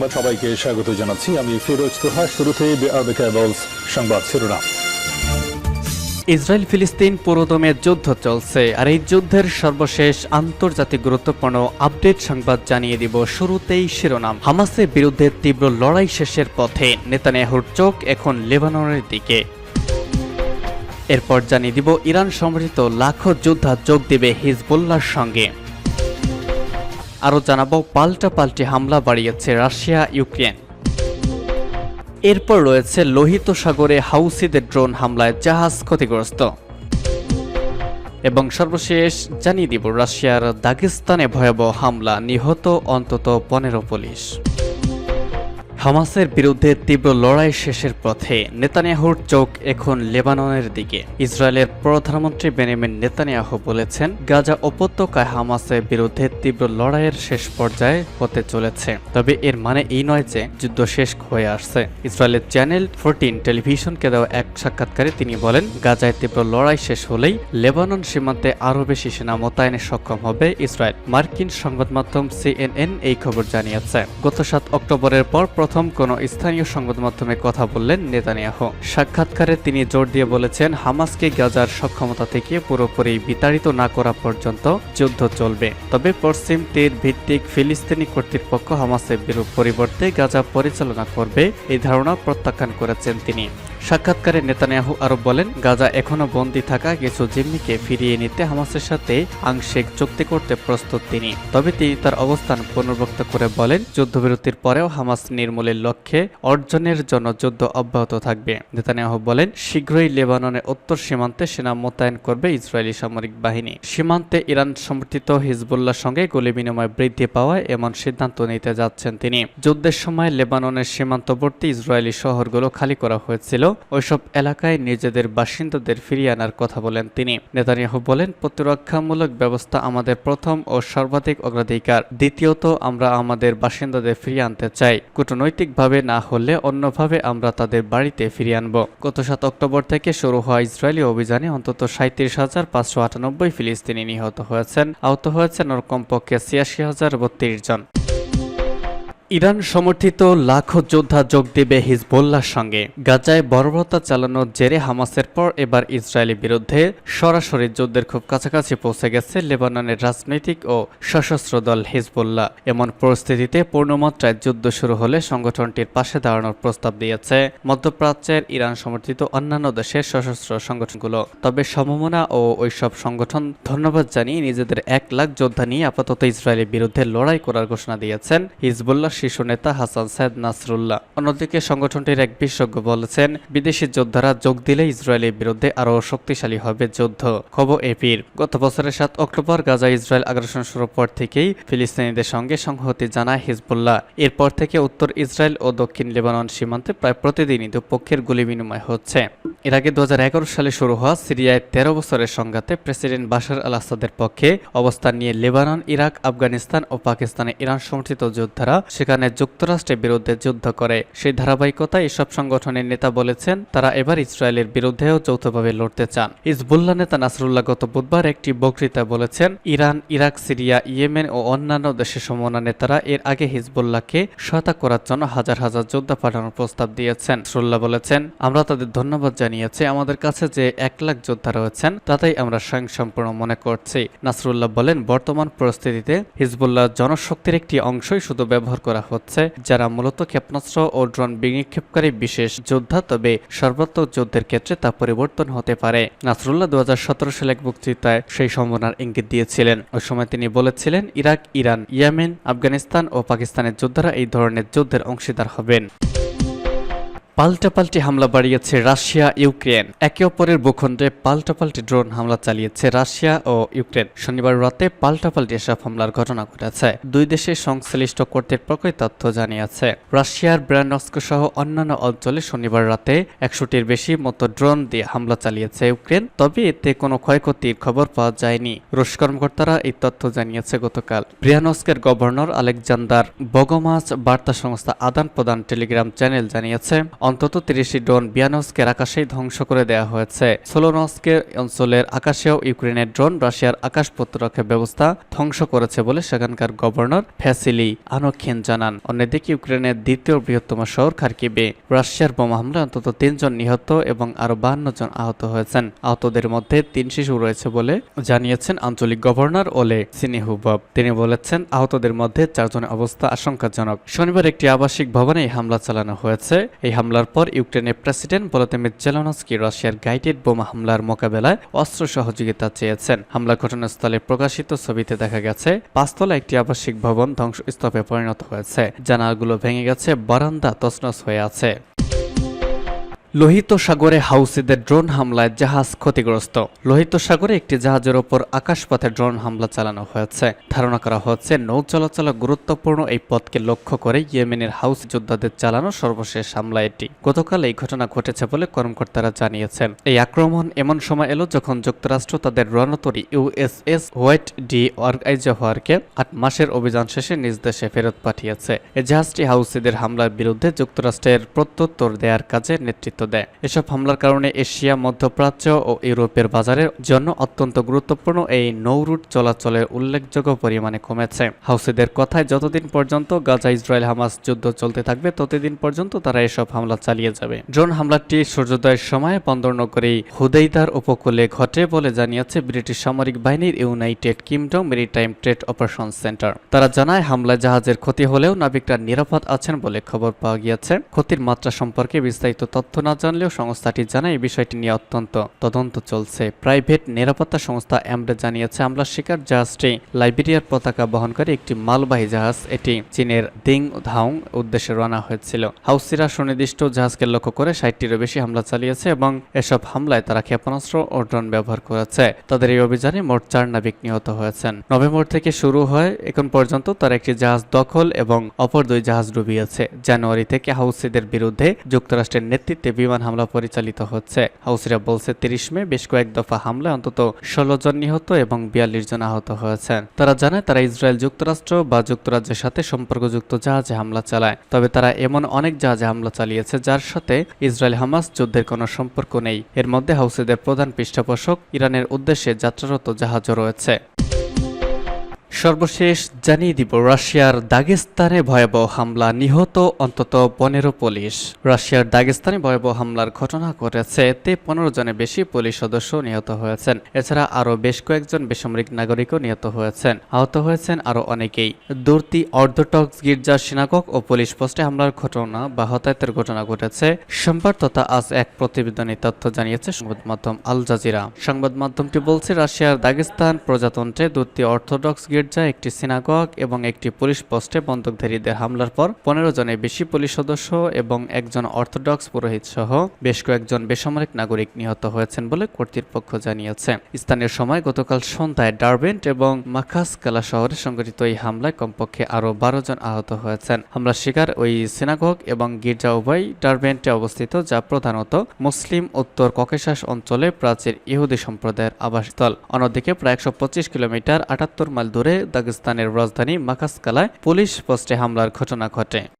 সংবাদ সবাইকে স্বাগত জানাচ্ছি। আমি ফিরোজ তোহা, শুরুতে সংবাদ শিরোনাম। ইসরায়েল ফিলিস্তিন পুরোদমে যুদ্ধ চলছে, আর এই যুদ্ধের সর্বশেষ আন্তর্জাতিক গুরুত্বপূর্ণ আপডেট সংবাদ জানিয়ে দিব শুরুতেই শিরোনাম। হামাসের বিরুদ্ধে তীব্র লড়াই শেষের পথে নেতানিয়াহুর চোখ এখন লেবাননের দিকে। এরপর জানিয়ে দিব, ইরান সমর্থিত লাখো যোদ্ধা যোগ দেবে হিজবুল্লাহর সঙ্গে। আরও জানাব, পাল্টা পাল্টি হামলা বাড়িয়েছে রাশিয়া, ইউক্রেন। এরপর রয়েছে লোহিত সাগরে হাউসিদের ড্রোন হামলায় জাহাজ ক্ষতিগ্রস্ত। এবং সর্বশেষ জানিয়ে দিব, রাশিয়ার দাগিস্তানে ভয়াবহ হামলা, নিহত অন্তত পনেরো পুলিশ। হামাসের বিরুদ্ধে তীব্র লড়াই শেষের পথে নেতানিয়াহুর চোখ এখন লেবাননের দিকে। ইসরায়েলের প্রধানমন্ত্রী বেনিমিন নেতানিয়াহু বলেছেন, গাজা উপত্যকায় হামাসের বিরুদ্ধে তীব্র লড়াইয়ের শেষ পর্যায়ে হতে চলেছে। তবে এর মানে এই নয় যে যুদ্ধ শেষ হয়ে আসছে। ইসরায়েলের চ্যানেল ফোরটিন টেলিভিশনকে দেওয়া এক সাক্ষাৎকারে তিনি বলেন, গাজায় তীব্র লড়াই শেষ হলেই লেবানন সীমান্তে আরও বেশি সেনা মোতায়েনে সক্ষম হবে ইসরায়েল। মার্কিন সংবাদ মাধ্যম সিএনএন এই খবর জানিয়েছে। গত সাত অক্টোবরের পর প্রথম কোনো স্থানীয় সংবাদ মাধ্যমে কথা বললেন নেতানিয়াহু। সাক্ষাৎকারে তিনি জোর দিয়ে বলেছেন, হামাসকে গাজার সক্ষমতা থেকে পুরোপুরি বিতাড়িত না করা পর্যন্ত যুদ্ধ চলবে। তবে পশ্চিম তীর ভিত্তিক ফিলিস্তিনি কর্তৃপক্ষ হামাসের বিরূপ পরিবর্তে গাজা পরিচালনা করবে এই ধারণা প্রত্যাখ্যান করেছেন তিনি। সাক্ষাৎকারে নেতানিয়াহু আরও বলেন, গাজা এখনও বন্দী থাকা কিছু জিম্মিকে ফিরিয়ে নিতে হামাসের সাথে আংশিক চুক্তি করতে প্রস্তুত তিনি। তবে তিনি তার অবস্থান পুনর্ব্যক্ত করে বলেন, যুদ্ধবিরতির পরেও হামাস নির্মূলের লক্ষ্যে অর্জনের জন্য যুদ্ধ অব্যাহত থাকবে। নেতানিয়াহু বলেন, শীঘ্রই লেবাননের উত্তর সীমান্তে সেনা মোতায়েন করবে ইসরায়েলি সামরিক বাহিনী। সীমান্তে ইরান সমর্থিত হিজবুল্লার সঙ্গে গুলি বিনিময় বৃদ্ধি পাওয়ায় এমন সিদ্ধান্ত নিতে যাচ্ছেন তিনি। যুদ্ধের সময় লেবাননের সীমান্তবর্তী ইসরায়েলি শহরগুলো খালি করা হয়েছিল। ওইসব এলাকায় নিজেদের বাসিন্দাদের ফিরিয়ে আনার কথা বলেন তিনি। নেতানিয়াহু বলেন, প্রতিরক্ষামূলক ব্যবস্থা আমাদের প্রথম ও সর্বাধিক অগ্রাধিকার। দ্বিতীয়ত, আমরা আমাদের বাসিন্দাদের ফিরিয়ে আনতে চাই। কূটনৈতিকভাবে না হলে অন্যভাবে আমরা তাদের বাড়িতে ফিরিয়ে আনব। গত সাত অক্টোবর থেকে শুরু হওয়া ইসরায়েলি অভিযানে অন্তত সাঁত্রিশ হাজার পাঁচশো আটানব্বই ফিলিস্তিনি নিহত হয়েছেন। আহত হয়েছেন ওর কমপক্ষে ছিয়াশি হাজার বত্রিশ জন। ইরান সমর্থিত লাখো যোদ্ধা যোগ দেবে হিজবুল্লাহর সঙ্গে। গাজায় বর্বরতা চালানোর জেরে হামাসের পর এবার ইসরায়েলের বিরুদ্ধে সরাসরি যুদ্ধের খুব কাছাকাছি পৌঁছে গেছে লেবাননের রাজনৈতিক ও সশস্ত্র দল হিজবুল্লাহ। এমন পরিস্থিতিতে পূর্ণমাত্রায় যুদ্ধ শুরু হলে সংগঠনটির পাশে দাঁড়ানোর প্রস্তাব দিয়েছে মধ্যপ্রাচ্যের ইরান সমর্থিত অন্যান্য দেশের সশস্ত্র সংগঠনগুলো। তবে সমমনা ও ওইসব সংগঠন ধন্যবাদ জানিয়ে নিজেদের এক লাখ যোদ্ধা নিয়ে আপাতত ইসরায়েলের বিরুদ্ধে লড়াই করার ঘোষণা দিয়েছেন হিজবুল্লাহ শীর্ষ নেতা হাসান সাইদ নাসরুল্লাহ। অন্যদিকে সংগঠনটির এক বিশেষজ্ঞ বলেছেন, বিদেশি যোদ্ধারা যোগ দিলে ইসরায়েলের বিরুদ্ধে আরও শক্তিশালী হবে যুদ্ধ। খবর এপির। গত বছরের সাত অক্টোবর গাজা ইসরায়েল আগ্রাসন শুরুর পর থেকেই ফিলিস্তিনিদের সঙ্গে সংহতি জানায় হিজবুল্লাহ। এরপর থেকে উত্তর ইসরায়েল ও দক্ষিণ লেবানন সীমান্তে প্রায় প্রতিদিনই দুপক্ষের গুলি বিনিময় হচ্ছে। এর আগে দু হাজার এগারো সালে শুরু হওয়া সিরিয়ায় তেরো বছরের সংঘাতে প্রেসিডেন্ট বাশার আল আসাদের পক্ষে অবস্থান নিয়ে লেবানন, ইরাক, আফগানিস্তান ও পাকিস্তানে ইরান সমর্থিত যোদ্ধারা সেখানে যুক্তরাষ্ট্রের বিরুদ্ধে যুদ্ধ করে। সেই ধারাবাহিকতায় এসব সংগঠনের নেতা বলেছেন, তারা এবার ইসরায়েলের বিরুদ্ধেও যৌথভাবে লড়তে চান। ইসবুল্লাহ নেতা নাসরুল্লাহ গত বুধবার একটি বক্তৃতা বলেছেন, ইরান, ইরাক, সিরিয়া, ইয়েমেন ও অন্যান্য দেশের সমমনা নেতারা এর আগে হিজবুল্লাহকে সহায়তা করার জন্য হাজার হাজার যোদ্ধা পাঠানোর প্রস্তাব দিয়েছেন। নাসরুল্লাহ বলেছেন, আমরা তাদের ধন্যবাদ জানিয়েছি, আমাদের কাছে যে এক লাখ যোদ্ধা রয়েছেন, তাতেই আমরা স্বয়ংসম্পূর্ণ মনে করছি। নাসরুল্লাহ বলেন, বর্তমান পরিস্থিতিতে হিজবুল্লাহ জনশক্তির একটি অংশই শুধু ব্যবহার করা হচ্ছে, যারা মূলত ক্ষেপণাস্ত্র ও ড্রোন বিনিক্ষেপকারী বিশেষ যোদ্ধা, তবে সর্বাত্মক যুদ্ধের ক্ষেত্রে তা পরিবর্তন হতে পারে। নাসরুল্লাহ দু হাজার সতেরো সালে এক বক্তৃতায় সেই সম্ভাবনার ইঙ্গিত দিয়েছিলেন। ওই সময় তিনি বলেছিলেন, ইরাক, ইরান, ইয়েমেন, আফগানিস্তান ও পাকিস্তানের যোদ্ধারা এই ধরনের যুদ্ধের অংশীদার হবেন। পাল্টাপাল্টি হামলা বাড়িয়েছে রাশিয়া, ইউক্রেন। একে অপরের ভূখণ্ডে পাল্টাপাল্টি ড্রোন হামলা চালিয়েছে রাশিয়া ও ইউক্রেন। শনিবার রাতে পাল্টাপাল্টি এসব হামলার ঘটনা ঘটেছে। দুই দেশের সংশ্লিষ্ট কর্তৃপক্ষই তথ্য জানিয়েছে। রাশিয়ার ব্র্যান্ডস্ক সহ অন্যান্য অঞ্চলে শনিবার রাতে একশোটির বেশি মতো ড্রোন দিয়ে হামলা চালিয়েছে ইউক্রেন, তবে এতে কোনো ক্ষয়ক্ষতির খবর পাওয়া যায়নি। রুশ কর্মকর্তারা এই তথ্য জানিয়েছে গতকাল। ব্রিয়ানস্কের গভর্নর আলেকজান্ডার বগমাস বার্তা সংস্থা আদান প্রদান টেলিগ্রাম চ্যানেল জানিয়েছে অন্তত তিরিশটি ড্রোন বিয়ানস্কের আকাশেই ধ্বংস করে দেওয়া হয়েছে। সোলোনস্কে অঞ্চলের আকাশেও ইউক্রেনের ড্রোন রাশিয়ার আকাশ প্রতিরক্ষা ব্যবস্থা ধ্বংস করেছে বলে সেখানকার গভর্নর ফ্যাসিলি আনোখিন জানান। অন্যদিকে ইউক্রেনের দ্বিতীয় বৃহত্তম শহর খার্কিবে রাশিয়ার বোমা হামলায় অন্তত তিনজন নিহত এবং আরও বাহান্ন জন আহত হয়েছেন। আহতদের মধ্যে তিন শিশু রয়েছে বলে জানিয়েছেন আঞ্চলিক গভর্নর ওলে সিনিহুবব তিনি বলেছেন, আহতদের মধ্যে চারজনের অবস্থা আশঙ্কাজনক। শনিবার একটি আবাসিক ভবনে এই হামলা চালানো হয়েছে। এই হামলার পর ইউক্রেনের প্রেসিডেন্ট ভলোদিমির জেলনস্কি রাশিয়ার গাইডেড বোমা হামলার মোকাবেলায় অস্ত্র সহযোগিতা চেয়েছেন। হামলা ঘটনাস্থলে প্রকাশিত ছবিতে দেখা গেছে, পাঁচতলা একটি আবাসিক ভবন ধ্বংসস্তূপে পরিণত হয়েছে। জানালগুলো ভেঙে গেছে, বারান্দা তছনছ হয়ে আছে। লোহিত সাগরে হাউসিদের ড্রোন হামলায় জাহাজ ক্ষতিগ্রস্ত। লোহিত সাগরে একটি জাহাজের ওপর আকাশপথে ড্রোন হামলা চালানো হয়েছে। ধারণা করা হচ্ছে, নৌ চলাচল গুরুত্বপূর্ণ এই পথকে লক্ষ্য করে ইয়েমেনের হাউস যোদ্ধাদের চালানো সর্বশেষ হামলা এটি। গতকাল এই ঘটনা ঘটেছে বলে কর্মকর্তারা জানিয়েছেন। এই আক্রমণ এমন সময় এলো যখন যুক্তরাষ্ট্র তাদের রণতরী ইউএসএস হোয়াইট ডি অর্গাইজাহারকে আট মাসের অভিযান শেষে নিজ দেশে ফেরত পাঠিয়েছে। এই জাহাজটি হাউসিদের হামলার বিরুদ্ধে যুক্তরাষ্ট্রের প্রত্যুত্তর দেওয়ার কাজে নেতৃত্ব দেয়। এসব হামলার কারণে এশিয়া, মধ্যপ্রাচ্য ও ইউরোপের বাজারের জন্য অত্যন্ত গুরুত্বপূর্ণ এই নৌরুট চলাচলের উল্লেখযোগ্য পরিমাণে কমেছে। হাউসিদের কথায়, যতদিন পর্যন্ত গাজা ইসরায়েল হামাস যুদ্ধ চলতে থাকবে, ততদিন পর্যন্ত তারা এসব হামলা চালিয়ে যাবে। ড্রোন হামলাটি সূর্যোদয়ের সময় বন্দরনগরী হুদেইদার উপকূলে ঘটে বলে জানিয়েছে ব্রিটিশ সামরিক বাহিনীর United Kingdom maritime trade operation centre. তারা জানায়, হামলায় জাহাজের ক্ষতি হলেও নাবিকরা নিরাপদ আছেন বলে খবর পাওয়া গিয়েছে। ক্ষতির মাত্রা সম্পর্কে বিস্তারিত তথ্য না জানলেও সংস্থাটি জানায় এই বিষয়টি নিয়ে অত্যন্ত তদন্ত চলছে। প্রাইভেট নিরাপত্তা সংস্থা অ্যামরে জানিয়েছে, হামলার শিকার জাহাজটি লাইবেরিয়ার পতাকা বহনকারী একটি মালবাহী জাহাজ, এটি চীনের দিং ধাউং উদ্দেশ্যে রওনা হয়েছিল। হাউসিরা সুনির্দিষ্ট জাহাজকে লক্ষ্য করে ষাটটিরও বেশি হামলা চালিয়েছে এবং এসব হামলায় তারা ক্ষেপণাস্ত্র ও ড্রোন ব্যবহার করেছে। তাদের এই অভিযানে মোট চার নাবিক নিহত হয়েছেন। নভেম্বর থেকে শুরু হয়, এখন পর্যন্ত তারা একটি জাহাজ দখল এবং অপর দুই জাহাজ ডুবিয়েছে। জানুয়ারি থেকে হাউসিদের বিরুদ্ধে যুক্তরাষ্ট্রের নেতৃত্বে বিমান হামলা পরিচালিত হচ্ছে। হাউসিরা বলছে, তিরিশ মে বেশ কয়েক দফা হামলায় অন্তত ষোলো জন নিহত এবং বিয়াল্লিশ জন আহত হয়েছেন। তারা জানায়, তারা ইসরায়েল যুক্তরাষ্ট্র বা যুক্তরাজ্যের সাথে সম্পর্কযুক্ত জাহাজে হামলা চালায়। তবে তারা এমন অনেক জাহাজে হামলা চালিয়েছে যার সাথে ইসরায়েল হামাস যুদ্ধের কোনো সম্পর্ক নেই। এর মধ্যে হাউসিদের প্রধান পৃষ্ঠপোষক ইরানের উদ্দেশ্যে যাত্রারত জাহাজও রয়েছে। সর্বশেষ জানিয়ে দিব, রাশিয়ার দাগেস্তানে ভয়াবহ হামলা নিহত অন্তত পনেরো পুলিশ। রাশিয়ার দাগেস্তানে ভয়াবহ হামলার ঘটনা ঘটেছে এতে পনেরো জনের বেশি পুলিশ সদস্য নিহত হয়েছেন। এছাড়া আরও বেশ কয়েকজন বেসামরিক নাগরিকও নিহত হয়েছেন, আহত হয়েছেন আরও অনেকেই। দূরতি অর্থোডক্স গির্জা সিনাগক ও পুলিশ পোস্টে হামলার ঘটনা বা হতাহতের ঘটনা ঘটেছে। সোমবার তথা আজ এক প্রতিবেদনে তথ্য জানিয়েছে সংবাদ মাধ্যম আল জাজিরা। সংবাদ মাধ্যমটি বলছে, রাশিয়ার দাগেস্তান প্রজাতন্ত্রে দূরতি অর্থোডক্স গির্জা একটি সিনাগগ এবং একটি পুলিশ পোস্টে বন্দুকধারীদের হামলার পর পনেরো জনের বেশি পুলিশ সদস্য এবং একজন অর্থোডক্স পুরোহিত সহ বেশ কয়েকজন বেসামরিক নাগরিক নিহত হয়েছেন বলে কর্তৃপক্ষ জানিয়েছে। স্থানীয় সময় গতকাল সন্ধ্যায় ডারবেন্ট এবং মাখাসকালা শহরে সংঘটিত এই হামলায় কমপক্ষে আরও বারো জন আহত হয়েছেন। হামলার শিকার ওই সিনাগগ এবং গির্জা উভয় ডারবেন্টে অবস্থিত, যা প্রধানত মুসলিম উত্তর ককেশাস অঞ্চলে প্রাচীর ইহুদি সম্প্রদায়ের আবাসস্থল। অন্যদিকে প্রায় একশো পঁচিশ কিলোমিটার আটাত্তর মাইল দূরে দাগেস্তানের রাজধানী মাকাসকালায় পুলিশ পোস্টে হামলার ঘটনা ঘটে।